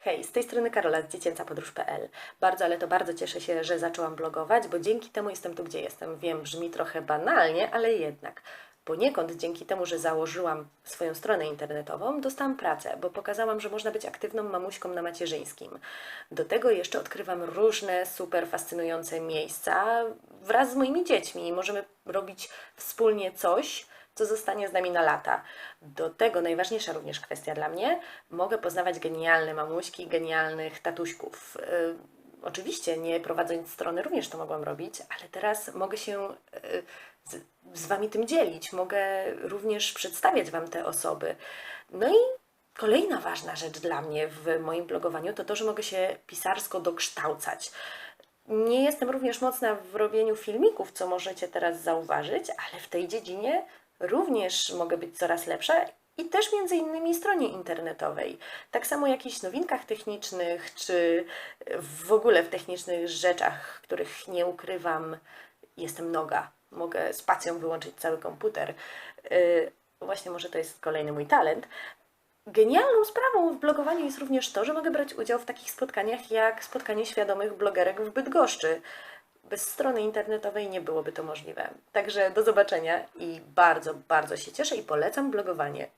Hej, z tej strony Karola z dziecięcapodróż.pl. Bardzo, ale to bardzo cieszę się, że zaczęłam blogować, bo dzięki temu jestem tu, gdzie jestem. Wiem, brzmi trochę banalnie, ale jednak. Poniekąd dzięki temu, że założyłam swoją stronę internetową, dostałam pracę, bo pokazałam, że można być aktywną mamuśką na macierzyńskim. Do tego jeszcze odkrywam różne super fascynujące miejsca wraz z moimi dziećmi. Możemy robić wspólnie coś, co zostanie z nami na lata. Do tego najważniejsza również kwestia dla mnie, mogę poznawać genialne mamuśki, genialnych tatuśków. Yy, oczywiście nie prowadząc strony również to mogłam robić, ale teraz mogę się yy, z, z Wami tym dzielić, mogę również przedstawiać Wam te osoby. No i kolejna ważna rzecz dla mnie w moim blogowaniu to to, że mogę się pisarsko dokształcać. Nie jestem również mocna w robieniu filmików, co możecie teraz zauważyć, ale w tej dziedzinie również mogę być coraz lepsza i też między innymi stronie internetowej. Tak samo jakichś nowinkach technicznych, czy w ogóle w technicznych rzeczach, których nie ukrywam, jestem noga. Mogę spacją wyłączyć cały komputer. Yy, właśnie może to jest kolejny mój talent. Genialną sprawą w blogowaniu jest również to, że mogę brać udział w takich spotkaniach jak spotkanie świadomych blogerek w Bydgoszczy. Bez strony internetowej nie byłoby to możliwe. Także do zobaczenia i bardzo, bardzo się cieszę i polecam blogowanie.